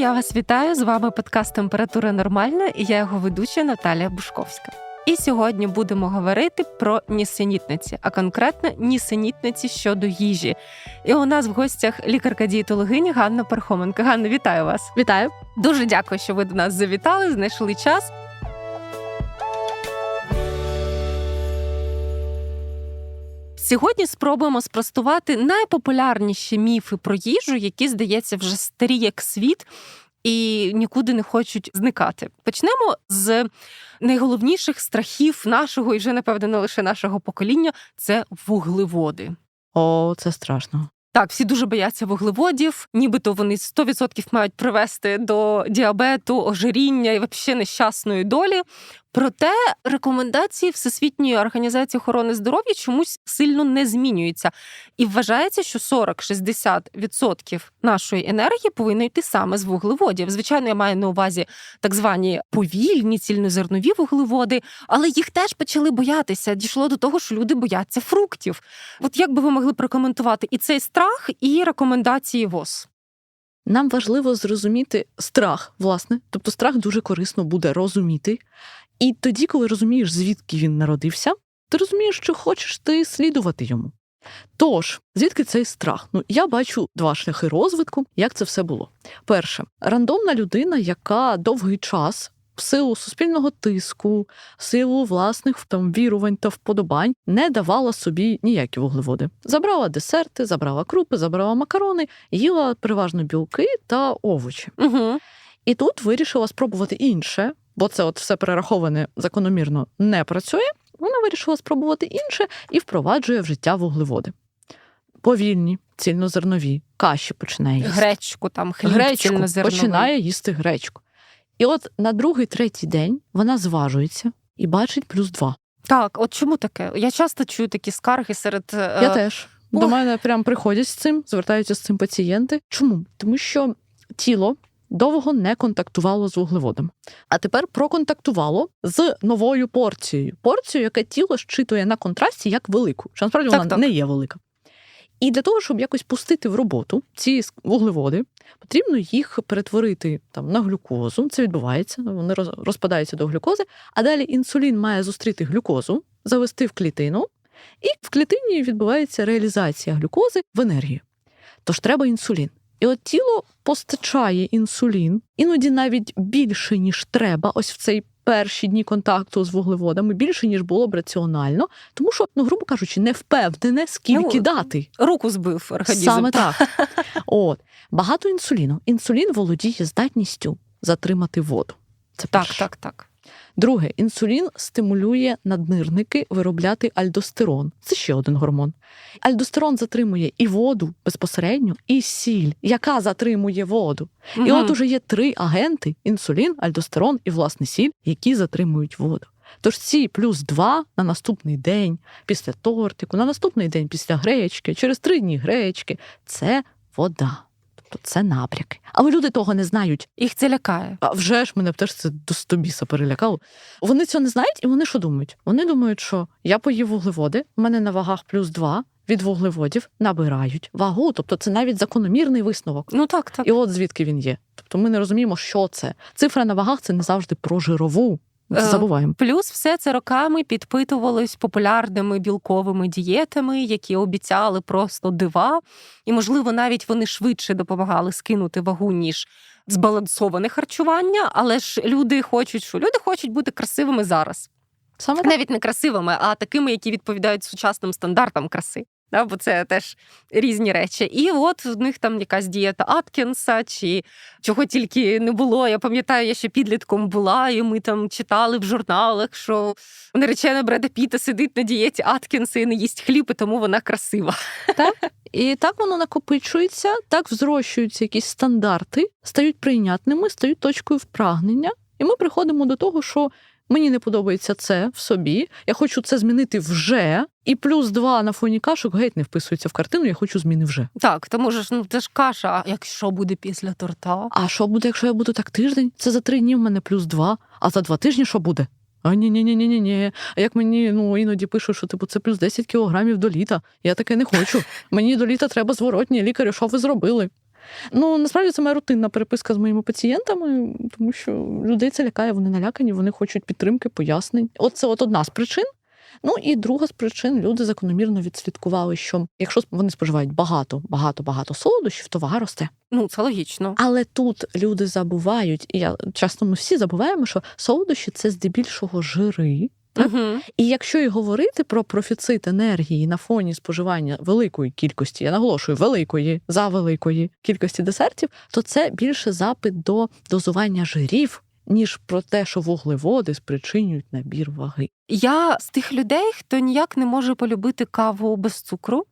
я вас вітаю. З вами подкаст Температура Нормальна і я його ведуча Наталія Бушковська. І сьогодні будемо говорити про нісенітниці, а конкретно нісенітниці щодо їжі. І у нас в гостях лікарка дієтологині Ганна Пархоменко. Ганна, вітаю вас! Вітаю! Дуже дякую, що ви до нас завітали, знайшли час. Сьогодні спробуємо спростувати найпопулярніші міфи про їжу, які, здається, вже старі як світ. І нікуди не хочуть зникати. Почнемо з найголовніших страхів нашого і вже напевно не лише нашого покоління це вуглеводи. О, це страшно. Так, всі дуже бояться вуглеводів, нібито вони 100% мають привести до діабету, ожиріння і взагалі нещасної долі. Проте рекомендації Всесвітньої організації охорони здоров'я чомусь сильно не змінюються. І вважається, що 40-60% нашої енергії повинно йти саме з вуглеводів. Звичайно, я маю на увазі так звані повільні цільнозернові вуглеводи, але їх теж почали боятися. Дійшло до того, що люди бояться фруктів. От як би ви могли прокоментувати і цей страх, і рекомендації ВОЗ? Нам важливо зрозуміти страх, власне, тобто страх дуже корисно буде розуміти. І тоді, коли розумієш, звідки він народився, ти розумієш, що хочеш ти слідувати йому. Тож, звідки цей страх? Ну, я бачу два шляхи розвитку, як це все було. Перше, рандомна людина, яка довгий час. В силу суспільного тиску, в силу власних там вірувань та вподобань не давала собі ніякі вуглеводи. Забрала десерти, забрала крупи, забрала макарони, їла переважно білки та овочі. Угу. І тут вирішила спробувати інше, бо це от все перераховане закономірно не працює. Вона вирішила спробувати інше і впроваджує в життя вуглеводи. Повільні, цільнозернові, каші починає їсти. Гречку, там хліб Гречку починає їсти гречку. І от на другий, третій день вона зважується і бачить плюс два. Так, от чому таке? Я часто чую такі скарги серед е, Я теж. До мене прям приходять з цим, звертаються з цим пацієнти. Чому? Тому що тіло довго не контактувало з вуглеводом, а тепер проконтактувало з новою порцією. Порцією, яке тіло щитує на контрасті як велику, що насправді Так, вона так. не є велика. І для того, щоб якось пустити в роботу ці вуглеводи, потрібно їх перетворити там на глюкозу. Це відбувається, вони роз- розпадаються до глюкози. А далі інсулін має зустріти глюкозу, завести в клітину, і в клітині відбувається реалізація глюкози в енергію. Тож треба інсулін. І от тіло постачає інсулін, іноді навіть більше, ніж треба, ось в цей перші дні контакту з вуглеводами, більше, ніж було б раціонально, тому що, ну, грубо кажучи, не впевнене, скільки Ну, дати. руку збив організм. Саме так. От. Багато інсуліну. Інсулін володіє здатністю затримати воду. Це Так, перше. так, так. Друге, інсулін стимулює наднирники виробляти альдостерон. Це ще один гормон. Альдостерон затримує і воду безпосередньо, і сіль, яка затримує воду. І от уже є три агенти: інсулін, альдостерон і власне сіль, які затримують воду. Тож ці плюс два на наступний день після тортику, на наступний день після гречки, через три дні гречки це вода. Тобто це набряки. Але люди того не знають. Їх це лякає. А вже ж мене теж це до стобіса перелякало. Вони цього не знають, і вони що думають? Вони думають, що я поїв вуглеводи, в мене на вагах плюс два від вуглеводів набирають вагу. Тобто це навіть закономірний висновок. Ну так, так. І от звідки він є. Тобто ми не розуміємо, що це. Цифра на вагах це не завжди про жирову. Е, забуваємо. Плюс все це роками підпитувалось популярними білковими дієтами, які обіцяли просто дива, і, можливо, навіть вони швидше допомагали скинути вагу, ніж збалансоване харчування. Але ж люди хочуть, що люди хочуть бути красивими зараз, Саме навіть не красивими, а такими, які відповідають сучасним стандартам краси. Да, бо це теж різні речі. І от в них там якась дієта Аткінса, чи чого тільки не було. Я пам'ятаю, я ще підлітком була, і ми там читали в журналах, що наречена Бреда Піта сидить на дієті Аткінса і не їсть хліб, і тому вона красива. Так, І так воно накопичується, так взрощуються якісь стандарти, стають прийнятними, стають точкою впрагнення. І ми приходимо до того, що мені не подобається це в собі, я хочу це змінити вже. І плюс два на фоні кашок геть не вписується в картину, я хочу зміни вже. Так, тому ж ну це ж каша. А якщо буде після торта? А що буде, якщо я буду так тиждень? Це за три дні в мене плюс два, а за два тижні що буде? А ні, ні, ні, ні, ні, ні. А як мені ну іноді пишуть, що типу це плюс 10 кілограмів до літа. Я таке не хочу. Мені до літа треба зворотні. Лікарю, що ви зробили? Ну насправді це моя рутинна переписка з моїми пацієнтами, тому що людей це лякає, вони налякані, вони хочуть підтримки, пояснень. От це от одна з причин. Ну і друга з причин люди закономірно відслідкували, що якщо вони споживають багато, багато, багато солодощів, то вага росте. Ну, це логічно. Але тут люди забувають, і я часто ми всі забуваємо, що солодощі це здебільшого жири. Так. Угу. І якщо і говорити про профіцит енергії на фоні споживання великої кількості, я наголошую великої за великої кількості десертів, то це більше запит до дозування жирів, ніж про те, що вуглеводи спричинюють набір ваги. Я з тих людей, хто ніяк не може полюбити каву без цукру.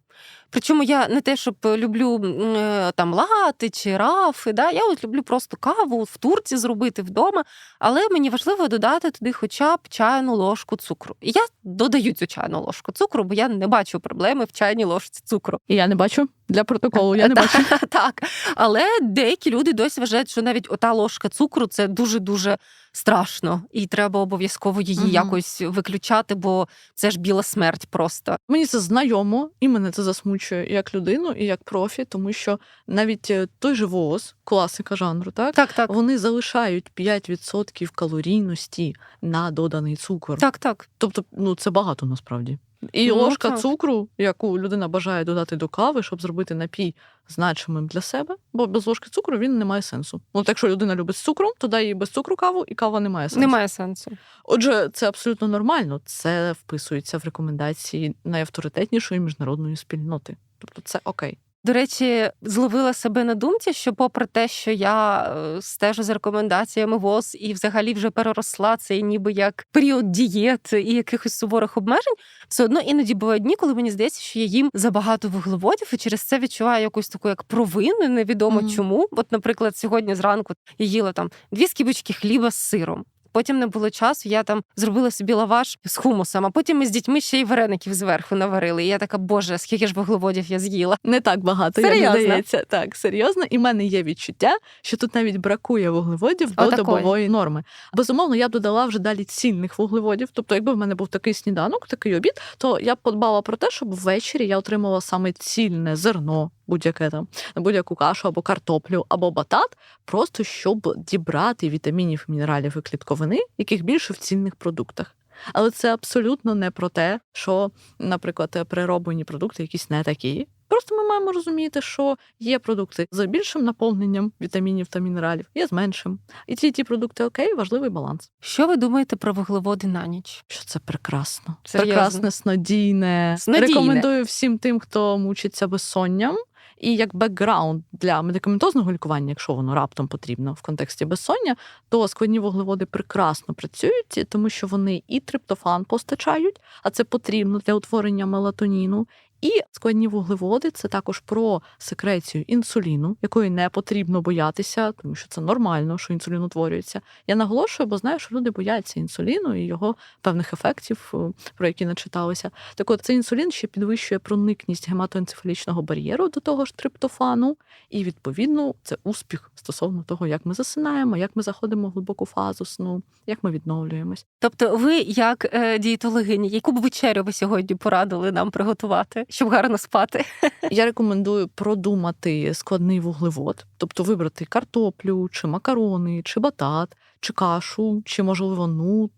Причому я не те, щоб люблю е, там лати чи рафи. Да? Я от люблю просто каву в турці зробити вдома, але мені важливо додати туди хоча б чайну ложку цукру. І я додаю цю чайну ложку цукру, бо я не бачу проблеми в чайній ложці цукру. І я не бачу для протоколу, я не бачу. Так, але деякі люди досі вважають, що навіть ота ложка цукру це дуже дуже страшно, і треба обов'язково її Мгм. якось виключати, бо це ж біла смерть просто. Мені це знайомо, і мене це засмучує як людину, і як профі, тому що навіть е, той же ВОЗ, класика жанру, так Так, так, вони залишають 5% калорійності на доданий цукор. так, так. Тобто, ну це багато насправді. І Ну, ложка так. цукру, яку людина бажає додати до кави, щоб зробити напій значимим для себе, бо без ложки цукру він не має сенсу. Ну, от якщо людина любить з цукром, то дай їй без цукру каву, і кава не має сенсу. Немає сенсу. Отже, це абсолютно нормально. Це вписується в рекомендації найавторитетнішої міжнародної спільноти. Тобто, це окей. До речі, зловила себе на думці, що, попри те, що я е, стежу за рекомендаціями ВОЗ і взагалі вже переросла цей ніби як період дієт і якихось суворих обмежень, все одно іноді бувають дні, коли мені здається, що я їм забагато вуглеводів, і через це відчуваю якусь таку як провину, невідомо Мгм. чому. От, наприклад, сьогодні зранку я їла там дві скибочки хліба з сиром. Потім не було часу, я там зробила собі лаваш з хумусом, а потім ми з дітьми ще й вареників зверху наварили. І я така, боже, скільки ж вуглеводів я з'їла. Не так багато, як здається. Так, серйозно. І в мене є відчуття, що тут навіть бракує вуглеводів до добової норми. Безумовно, я б додала вже далі цільних вуглеводів. Тобто, якби в мене був такий сніданок, такий обід, то я б подбала про те, щоб ввечері я отримала саме цільне зерно, будь-яке там, будь-яку кашу або картоплю, або батат, просто щоб дібрати вітамінів, мінералів і клітковини, яких більше в цільних продуктах. Але це абсолютно не про те, що, наприклад, перероблені продукти якісь не такі. Просто ми маємо розуміти, що є продукти з більшим наповненням вітамінів та мінералів, є з меншим. І ті ті продукти окей, важливий баланс. Що ви думаєте про вуглеводи на ніч? Що це прекрасно, Серйозно? прекрасне, снодійне. Снодійне. Рекомендую всім тим, хто мучиться безсонням. І як бекграунд для медикаментозного лікування, якщо воно раптом потрібно в контексті безсоння, то складні вуглеводи прекрасно працюють, тому що вони і триптофан постачають, а це потрібно для утворення мелатоніну. І складні вуглеводи це також про секрецію інсуліну, якої не потрібно боятися, тому що це нормально, що інсулін утворюється. Я наголошую, бо знаю, що люди бояться інсуліну і його певних ефектів, е, про які начиталися. Так от цей інсулін ще підвищує проникність гематоенцефалічного бар'єру до того ж триптофану, і відповідно це успіх стосовно того, як ми засинаємо, як ми заходимо в глибоку фазу сну, як ми відновлюємось. Тобто, ви, як е, дієтологиня, яку б вечерю ви сьогодні порадили нам приготувати, щоб гарно спати? Я рекомендую продумати складний вуглевод, тобто вибрати картоплю, чи макарони, чи батат, чи кашу, чи можливо нут.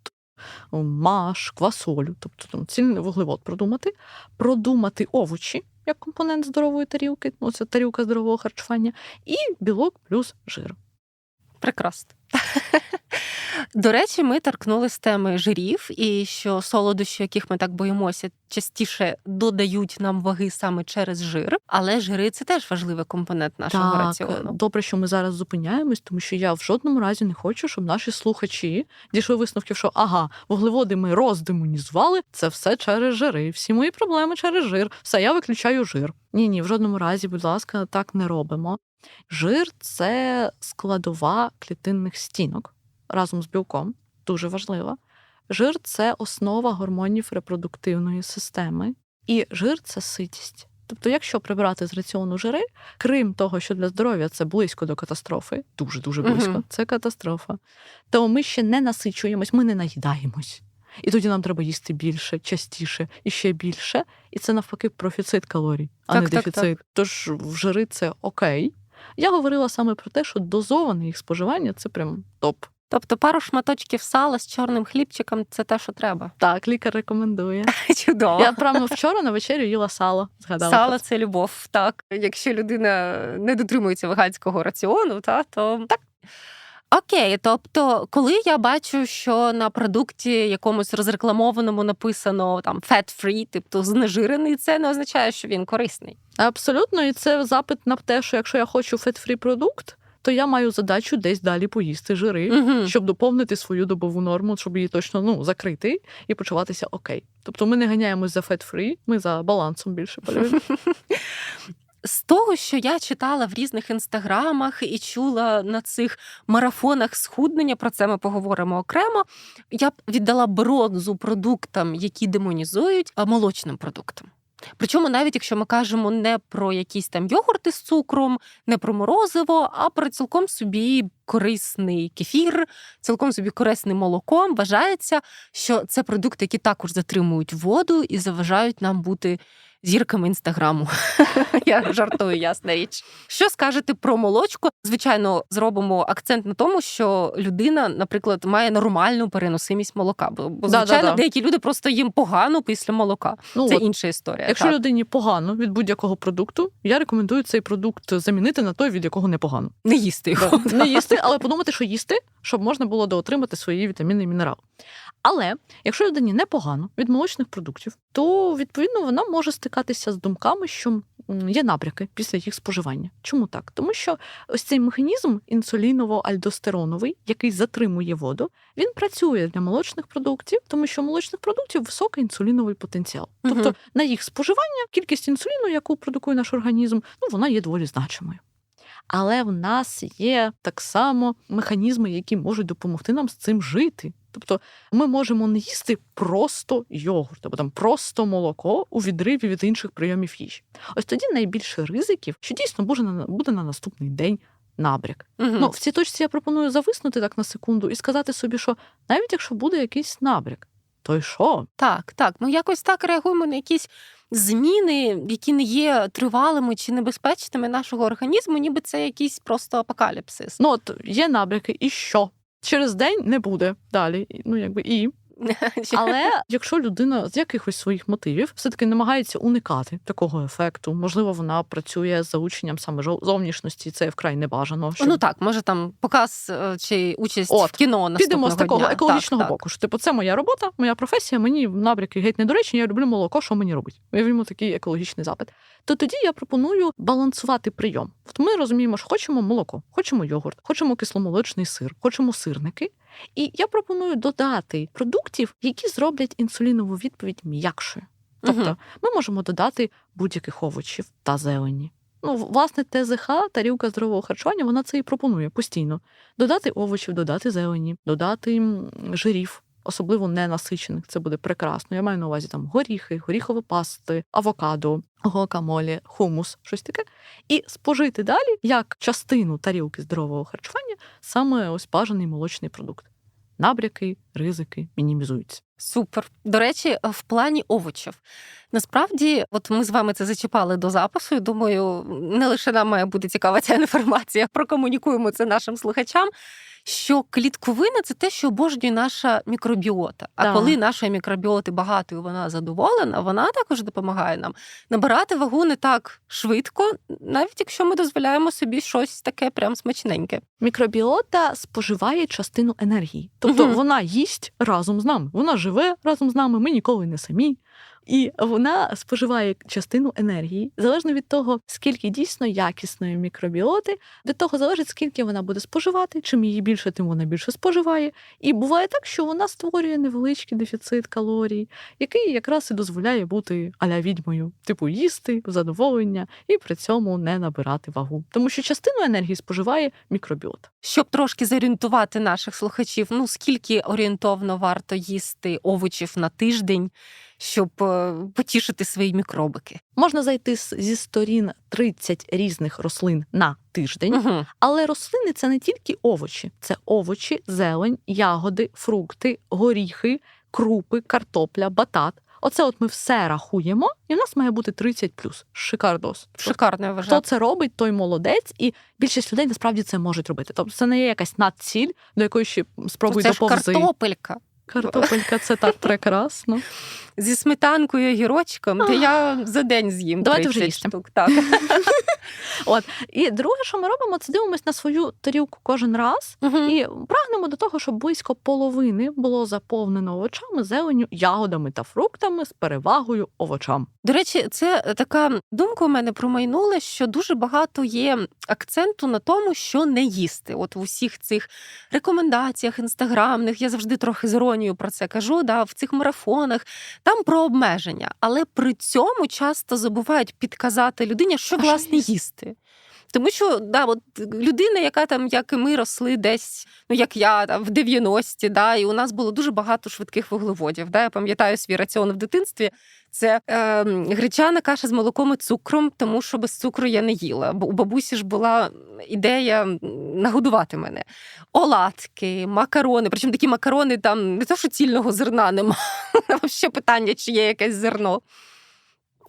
Маш, квасолю, тобто там цільний вуглевод продумати, продумати овочі як компонент здорової тарілки, ну це тарілка здорового харчування, і білок плюс жир. Прекрасно. До речі, ми торкнулись теми жирів, і що солодощі, яких ми так боїмося, частіше додають нам ваги саме через жир. Але жири це теж важливий компонент нашого так, раціону. добре, що ми зараз зупиняємось, тому що я в жодному разі не хочу, щоб наші слухачі дійшли висновків, що ага, вуглеводи ми роздемонізували, це все через жири. Всі мої проблеми через жир. Все, я виключаю жир. Ні, ні, в жодному разі, будь ласка, так не робимо. Жир це складова клітинних стінок разом з білком, дуже важлива. Жир це основа гормонів репродуктивної системи, і жир це ситість. Тобто, якщо прибрати з раціону жири, крім того, що для здоров'я це близько до катастрофи, дуже дуже близько, Мгм. це катастрофа, то ми ще не насичуємось, ми не наїдаємось. І тоді нам треба їсти більше, частіше і ще більше. І це навпаки профіцит калорій, а Так, не так, дефіцит. Тож в жири це окей. Я говорила саме про те, що дозоване їх споживання це прям топ. Тобто пару шматочків сала з чорним хлібчиком це те, що треба. Так, лікар рекомендує. Чудово. Я прямо вчора на вечерю їла сало. Згадала. Сало це любов. Так, якщо людина не дотримується веганського раціону, та то так. Окей, тобто, коли я бачу, що на продукті якомусь розрекламованому написано там fat-free, тобто знежирений, це не означає, що він корисний. Абсолютно, і це запит на те, що якщо я хочу фет-фрі продукт, то я маю задачу десь далі поїсти жири, Угу. щоб доповнити свою добову норму, щоб її точно ну закрити і почуватися окей. Тобто ми не ганяємось за фет-фрі, ми за балансом більше полюємо. З того, що я читала в різних інстаграмах і чула на цих марафонах схуднення, про це ми поговоримо окремо. Я б віддала бронзу продуктам, які демонізують, а молочним продуктам. Причому навіть якщо ми кажемо не про якісь там йогурти з цукром, не про морозиво, а про цілком собі корисний кефір, цілком собі корисне молоко, вважається, що це продукти, які також затримують воду і заважають нам бути зірками інстаграму. Я жартую, ясна річ. Що скажете про молочко? Звичайно, зробимо акцент на тому, що людина, наприклад, має нормальну переносимість молока. Бо, звичайно, деякі люди просто їм погано після молока. Ну, Це от, інша історія. якщо так. людині погано від будь-якого продукту, я рекомендую цей продукт замінити на той, від якого не погано. не їсти його. Не їсти, але подумати, що їсти, щоб можна було доотримати свої вітаміни і мінерали. Але якщо людині непогано від молочних продуктів, то відповідно вона може стикатися з думками, що є набряки після їх споживання. Чому так? Тому що ось цей механізм інсуліново-альдостероновий, який затримує воду, він працює для молочних продуктів, тому що у молочних продуктів високий інсуліновий потенціал. Тобто на їх споживання кількість інсуліну, яку продукує наш організм, ну вона є доволі значимою. Але в нас є так само механізми, які можуть допомогти нам з цим жити. Тобто ми можемо не їсти просто йогурт або там просто молоко у відриві від інших прийомів їжі. Ось тоді найбільше ризиків, що дійсно буде на буде на наступний день набряк. Мгм. Ну в цій точці я пропоную зависнути так на секунду і сказати собі, що навіть якщо буде якийсь набряк, то й що? Так, так. Ми якось так реагуємо на якісь зміни, які не є тривалими чи небезпечними нашого організму, ніби це якийсь просто апокаліпсис. Ну от є набряки, і що? Через день не буде далі. Ну якби і Але якщо людина з якихось своїх мотивів все-таки намагається уникати такого ефекту, можливо, вона працює з заученням саме зовнішності, це вкрай небажано. Щоб... Ну так, може там показ е, чи участь От, в кіно наступного Підемо з такого дня. екологічного так, боку. Що типу, це моя робота, моя професія, мені набряки геть недоречні, я люблю молоко, що мені робить? Уявімо такий екологічний запит. То тоді я пропоную балансувати прийом. От ми розуміємо, що хочемо молоко, хочемо йогурт, хочемо кисломолочний сир, хочемо сирники. І я пропоную додати продуктів, які зроблять інсулінову відповідь м'якшою. Тобто угу. ми можемо додати будь-яких овочів та зелені. Ну, власне, ТЗХ, тарілка здорового харчування, вона це і пропонує постійно. Додати овочів, додати зелені, додати жирів, особливо ненасичених. Це буде прекрасно. Я маю на увазі там горіхи, горіхові пасти, авокадо, гуакамолі, хумус, щось таке. І спожити далі як частину тарілки здорового харчування саме ось бажаний молочний продукт. Набряки, ризики мінімізуються. Супер. До речі, в плані овочів. Насправді, от ми з вами це зачіпали до запису. і Думаю, не лише нам має бути цікава ця інформація. Прокомунікуємо це нашим слухачам. Що клітковина це те, що обожнює наша мікробіота. А Так. коли нашої мікробіоти багато і вона задоволена, вона також допомагає нам набирати вагу не так швидко, навіть якщо ми дозволяємо собі щось таке прям смачненьке. Мікробіота споживає частину енергії, тобто Мгм. вона їсть разом з нами. Вона живе разом з нами. Ми ніколи не самі. І вона споживає частину енергії залежно від того, скільки дійсно якісної мікробіоти, від того залежить, скільки вона буде споживати. Чим її більше, тим вона більше споживає. І буває так, що вона створює невеличкий дефіцит калорій, який якраз і дозволяє бути аля відьмою, типу їсти задоволення і при цьому не набирати вагу. Тому що частину енергії споживає мікробіота. Щоб трошки зорієнтувати наших слухачів, ну скільки орієнтовно варто їсти овочів на тиждень, щоб е, потішити свої мікробики. Можна зайти зі сторін 30 різних рослин на тиждень, Угу. але рослини це не тільки овочі, це овочі, зелень, ягоди, фрукти, горіхи, крупи, картопля, батат. Оце от ми все рахуємо, і в нас має бути 30 Шикардос. Шикарно я Хто вважаю. це робить, той молодець, і більшість людей насправді це можуть робити. Тобто це не є якась надціль, до якої ще спробуй Це ж картопелька Картопелька це так прекрасно. зі сметанкою і гірочком, де я за день з'їм Давайте 30 вже штук. Так. І друге, що ми робимо, це дивимось на свою тарілку кожен раз Мгм. і прагнемо до того, щоб близько половини було заповнено овочами, зеленню, ягодами та фруктами з перевагою овочам. До речі, це така думка у мене промайнула, що дуже багато є акценту на тому, що не їсти. От в усіх цих рекомендаціях інстаграмних, я завжди трохи з іронією про це кажу, да, в цих марафонах, там про обмеження, але при цьому часто забувають підказати людині, що А що власне їсти? Тому що да, от людина, яка там, як і ми росли десь, ну як я там в 90-ті, да, і у нас було дуже багато швидких вуглеводів. Да, я пам'ятаю свій раціон в дитинстві. Це е, гречана каша з молоком і цукром, тому що без цукру я не їла. Бо у бабусі ж була ідея нагодувати мене. Оладки, макарони. Причому такі макарони там не то, що цільного зерна нема. Ще питання, чи є якесь зерно.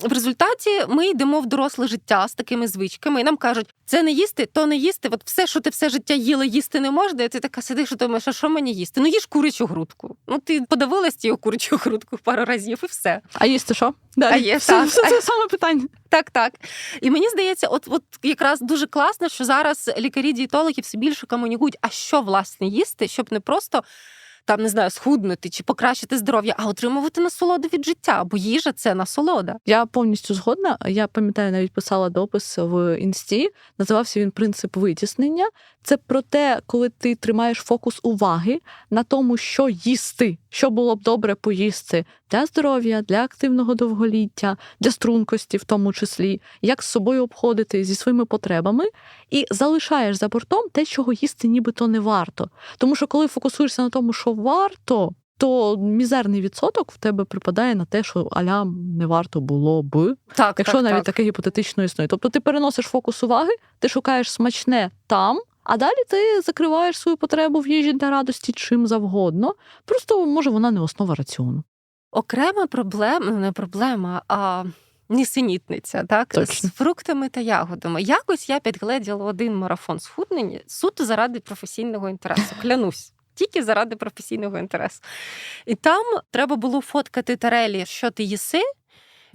В результаті ми йдемо в доросле життя з такими звичками, і нам кажуть, це не їсти, то не їсти. От все, що ти все життя їла, їсти не можна. І ти така сидиш і думаєш, а що мені їсти? Ну їж курячу грудку. Ну ти подивилась тією курячу грудку пару разів, і все. А їсти що? Далі. А є, все, так. все це саме питання. Так, так. І мені здається, от, от якраз дуже класно, що зараз лікарі-дієтологи все більше комунікують, а що власне їсти, щоб не просто. Там не знаю, схуднути чи покращити здоров'я, а отримувати насолоду від життя, бо їжа це насолода. Я повністю згодна. Я пам'ятаю, навіть писала допис в інсті. Називався він принцип витіснення. Це про те, коли ти тримаєш фокус уваги на тому, що їсти, що було б добре поїсти для здоров'я, для активного довголіття, для стрункості, в тому числі, як з собою обходити зі своїми потребами, і залишаєш за бортом те, чого їсти нібито не варто. Тому що коли фокусуєшся на тому, що варто. То мізерний відсоток в тебе припадає на те, що аля не варто було б, Так, якщо так, навіть так. таке гіпотетично існує. Тобто ти переносиш фокус уваги, ти шукаєш смачне там, а далі ти закриваєш свою потребу в їжі для радості чим завгодно. Просто може вона не основа раціону. Окрема проблема, ну не проблема, а нісенітниця, так? Точно. З фруктами та ягодами. Якось я підгледіла один марафон схуднення суто заради професійного інтересу. Клянусь. Тільки заради професійного інтересу. І там треба було фоткати тарелі, що ти їси,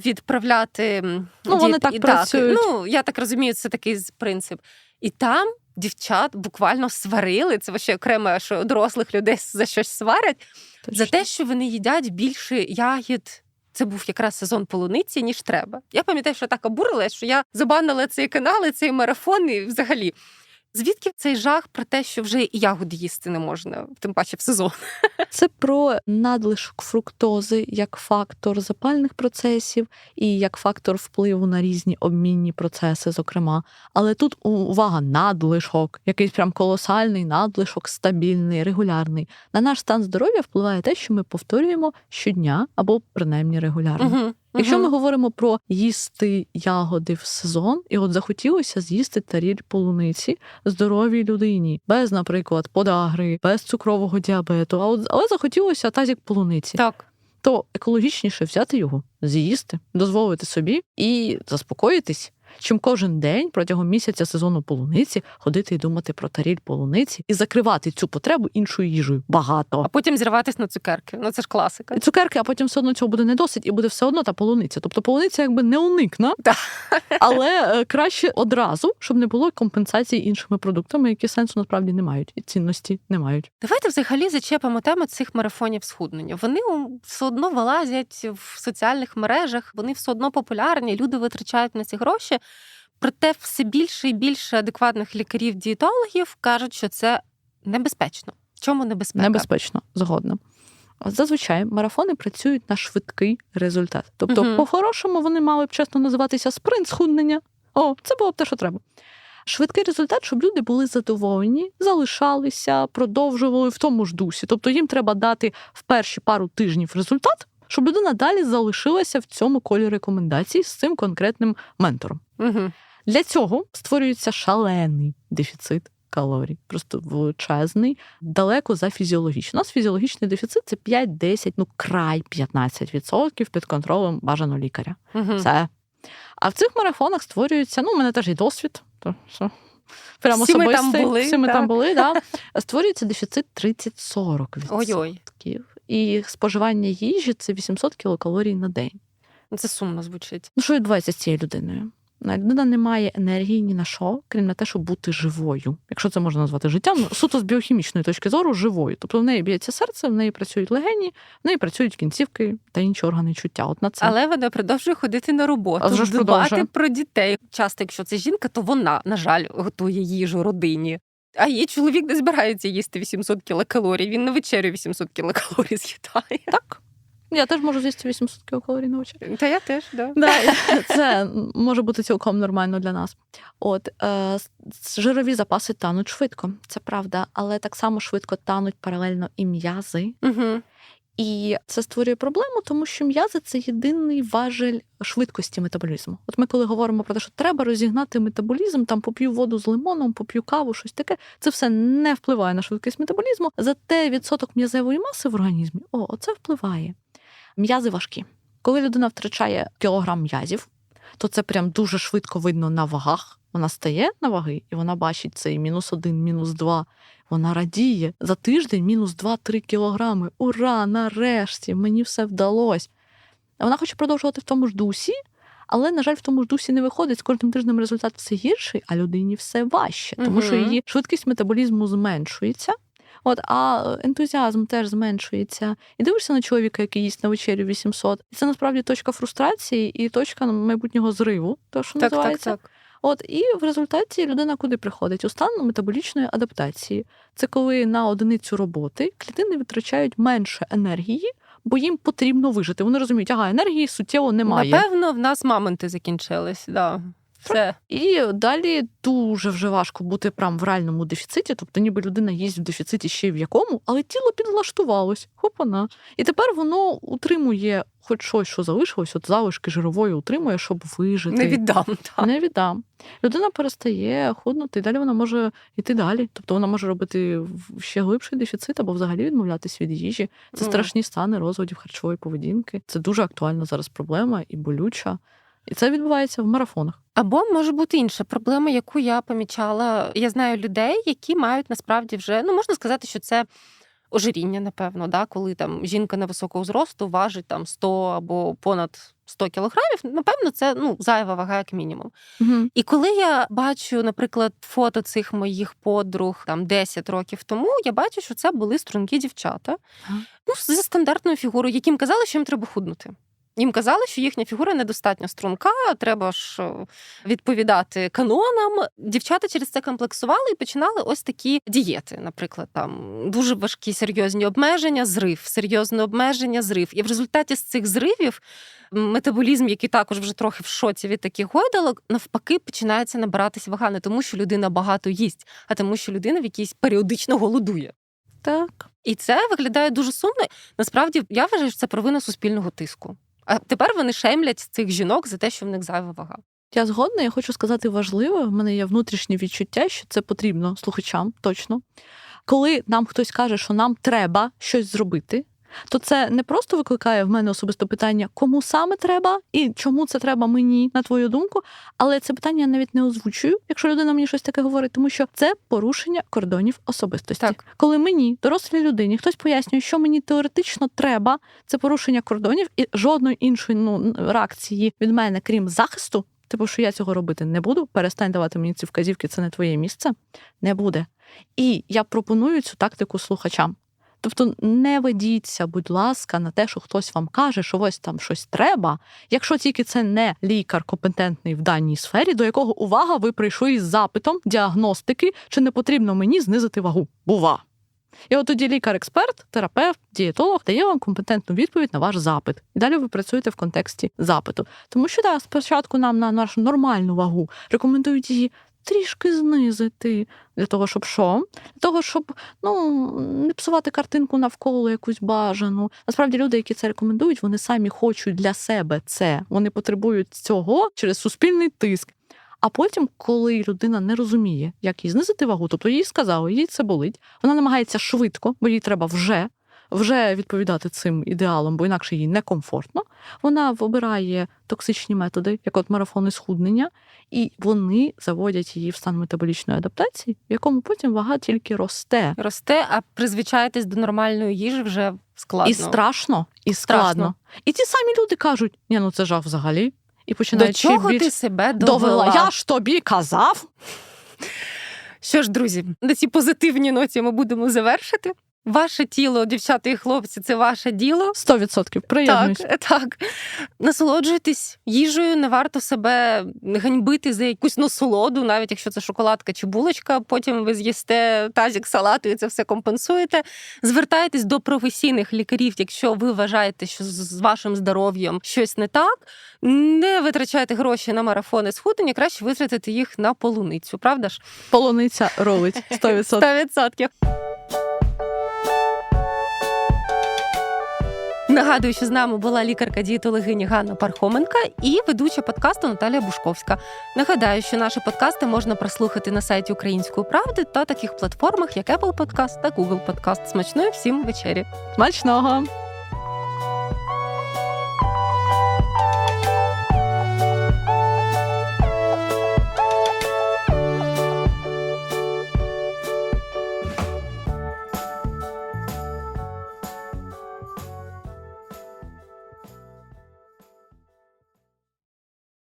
відправляти. Ну, вони так і працюють. Ну, я так розумію, це такий принцип. І там дівчат буквально сварили. Це ще окремо, що дорослих людей за щось сварять. За те, що вони їдять більше ягід. Це був якраз сезон полуниці, ніж треба. Я пам'ятаю, що так обурилась, що я забанила цей канал, і цей марафон, і взагалі. Звідки цей жах про те, що вже і ягоди їсти не можна, тим паче в сезон? Це про надлишок фруктози як фактор запальних процесів і як фактор впливу на різні обмінні процеси, зокрема. Але тут увага, надлишок, якийсь прям колосальний надлишок, стабільний, регулярний. На наш стан здоров'я впливає те, що ми повторюємо щодня або принаймні регулярно. Угу. Якщо ми говоримо про їсти ягоди в сезон, і от захотілося з'їсти таріль полуниці здоровій людині, без, наприклад, подагри, без цукрового діабету, а от але захотілося тазік полуниці, Так. то екологічніше взяти його, з'їсти, дозволити собі і заспокоїтись. Чим кожен день протягом місяця сезону полуниці ходити і думати про таріль полуниці і закривати цю потребу іншою їжею. Багато. А потім зірватись на цукерки. Ну це ж класика. І цукерки, а потім все одно цього буде не досить, і буде все одно та полуниця. Тобто полуниця якби не уникна, але е, краще одразу, щоб не було компенсації іншими продуктами, які сенсу насправді не мають і цінності не мають. Давайте взагалі зачепимо тему цих марафонів схуднення. Вони все одно вилазять в соціальних мережах, вони все одно популярні, люди витрачають на ці гроші. Проте все більше і більше адекватних лікарів-дієтологів кажуть, що це небезпечно. Чому небезпека? Небезпечно, згодна. От Зазвичай марафони працюють на швидкий результат. Тобто, Мгм. по-хорошому, вони мали б чесно називатися спринт схуднення. О, це було б те, що треба. Швидкий результат, щоб люди були задоволені, залишалися, продовжували в тому ж дусі. Тобто їм треба дати в перші пару тижнів результат, щоб людина далі залишилася в цьому колі рекомендацій з цим конкретним ментором. Угу. Для цього створюється шалений дефіцит калорій, просто величезний, далеко за фізіологічно. У нас фізіологічний дефіцит це 5-10, ну край 15% під контролем бажаного лікаря. Мгм. Це. А в цих марафонах створюється, ну, у мене теж є досвід. То, що прямо Всі ми там були, всі ми так. там були, да. створюється дефіцит 30-40%. Ой-ой, І споживання їжі це 800 кілокалорій на день. це сумно звучить. Ну, що відбувається з цією людиною? На- Людина не має енергії ні на що, крім на те, щоб бути живою. Якщо це можна назвати життям, ну, суто з біохімічної точки зору живою. Тобто в неї б'ється серце, в неї працюють легені, в неї працюють кінцівки та інші органи чуття. От на це. Але вона продовжує ходити на роботу, А дбати продовжує. про дітей. Часто, якщо це жінка, то вона, на жаль, готує їжу родині. А її чоловік не збирається їсти 800 кілокалорій. Він на вечерю 800 кілокалорій з'їдає. Так. Я теж можу з'їсти 800 кілокалорій на вечерю. Та я теж, да. Да, це може бути цілком нормально для нас. От е, жирові запаси тануть швидко, це правда, але так само швидко тануть паралельно і м'язи. Угу. І це створює проблему, тому що м'язи це єдиний важель швидкості метаболізму. От ми, коли говоримо про те, що треба розігнати метаболізм, там поп'ю воду з лимоном, поп'ю каву, щось таке, це все не впливає на швидкість метаболізму. Зате відсоток м'язевої маси в організмі, о, оце впливає. М'язи важкі. Коли людина втрачає кілограм м'язів, то це прям дуже швидко видно на вагах. Вона стає на ваги, і вона бачить цей мінус один, мінус два. Вона радіє за тиждень мінус 2-3 кілограми. Ура! Нарешті мені все вдалося. Вона хоче продовжувати в тому ж дусі, але, на жаль, в тому ж дусі не виходить. З кожним тижнем результат все гірший, а людині все важче, тому що її швидкість метаболізму зменшується. От, а ентузіазм теж зменшується. І дивишся на чоловіка, який їсть на вечерю 800. І це насправді точка фрустрації і точка майбутнього зриву, то що Так, так, так. От і в результаті людина куди приходить? У стан метаболічної адаптації. Це коли на одиницю роботи клітини витрачають менше енергії, бо їм потрібно вижити. Вони розуміють, ага, енергії суттєво немає. Напевно, в нас мамонти закінчились. Да. Все. І далі дуже вже важко бути прям в реальному дефіциті. Тобто, ніби людина їсть в дефіциті ще й в якому, але тіло підлаштувалось. Хопана. І тепер воно утримує хоч щось, що залишилось, от залишки жирової утримує, щоб вижити. Не віддам. Так. Не віддам. Людина перестає худнути, і далі вона може йти далі. Тобто вона може робити ще глибший дефіцит або взагалі відмовлятись від їжі. Це Мгм. страшні стани розводів харчової поведінки. Це дуже актуальна зараз проблема і болюча. І це відбувається в марафонах. Або може бути інша проблема, яку я помічала. Я знаю людей, які мають насправді вже ну можна сказати, що це ожиріння, напевно, да, коли там жінка невисокого зросту важить там 100 або понад 100 кілограмів. Напевно, це ну зайва вага, як мінімум. Угу. І коли я бачу, наприклад, фото цих моїх подруг там 10 років тому, я бачу, що це були стрункі дівчата, Ага. ну зі стандартною фігурою, яким казали, що їм треба худнути. Їм казали, що їхня фігура недостатньо струнка, треба ж е, відповідати канонам. Дівчата через це комплексували і починали ось такі дієти. Наприклад, там дуже важкі серйозні обмеження, зрив, серйозне обмеження, зрив. І в результаті з цих зривів метаболізм, який також вже трохи в шоці від таких гойдалок, навпаки, починається набиратись вага не тому, що людина багато їсть, а тому, що людина в якійсь періодично голодує. Так. І це виглядає дуже сумно. Насправді, я вважаю, що це провина суспільного тиску. А тепер вони шемлять цих жінок за те, що в них зайва вага. Я згодна, я хочу сказати важливо. В мене є внутрішнє відчуття, що це потрібно слухачам точно. Коли нам хтось каже, що нам треба щось зробити, то це не просто викликає в мене особисто питання, кому саме треба і чому це треба мені, на твою думку. Але це питання я навіть не озвучую, якщо людина мені щось таке говорить, тому що це порушення кордонів особистості. Так. Коли мені, дорослій людині, хтось пояснює, що мені теоретично треба, це порушення кордонів і жодної іншої ну, реакції від мене, крім захисту. Типу, що я цього робити не буду, перестань давати мені ці вказівки, це не твоє місце, не буде. І я пропоную цю тактику слухачам. Тобто не ведіться, будь ласка, на те, що хтось вам каже, що ось там щось треба, якщо тільки це не лікар компетентний в даній сфері, до якого увага, ви прийшли із запитом діагностики, чи не потрібно мені знизити вагу. Бува. І от тоді лікар-експерт, терапевт, дієтолог дає вам компетентну відповідь на ваш запит. І далі ви працюєте в контексті запиту. Тому що да, спочатку нам на нашу нормальну вагу рекомендують її трішки знизити для того, щоб що? Для того, щоб ну не псувати картинку навколо якусь бажану. Насправді люди, які це рекомендують, вони самі хочуть для себе це. Вони потребують цього через суспільний тиск. А потім, коли людина не розуміє, як їй знизити вагу, тобто їй сказали, їй це болить, вона намагається швидко, бо їй треба вже. Вже відповідати цим ідеалам, бо інакше їй некомфортно. Вона вибирає токсичні методи, як от марафони схуднення, і вони заводять її в стан метаболічної адаптації, в якому потім вага тільки росте. Росте, а призвичаєтесь до нормальної їжі вже складно. І страшно, і складно. Страшно. І ті самі люди кажуть: ні, ну це жах взагалі. І починають ще чого більш ти себе довела? довела. Я ж тобі казав. Що ж, друзі, на цій позитивній ноті ми будемо завершити. Ваше тіло, дівчата і хлопці, це ваше діло. 100% приєднуюсь. Так, так. Насолоджуйтесь їжею, не варто себе ганьбити за якусь насолоду, навіть якщо це шоколадка чи булочка. Потім ви з'їсте тазік салату і це все компенсуєте. Звертайтесь до професійних лікарів, якщо ви вважаєте, що з- вашим здоров'ям щось не так. Не витрачайте гроші на марафони схуднення, краще витратити їх на полуницю, правда ж? Полуниця ролить 100%. 100%. Нагадую, що з нами була лікарка-дієтологиня Ганна Пархоменка і ведуча подкасту Наталія Бушковська. Нагадаю, що наші подкасти можна прослухати на сайті Української правди та таких платформах, як Apple Podcast та Google Podcast. Смачної всім вечері. Смачного!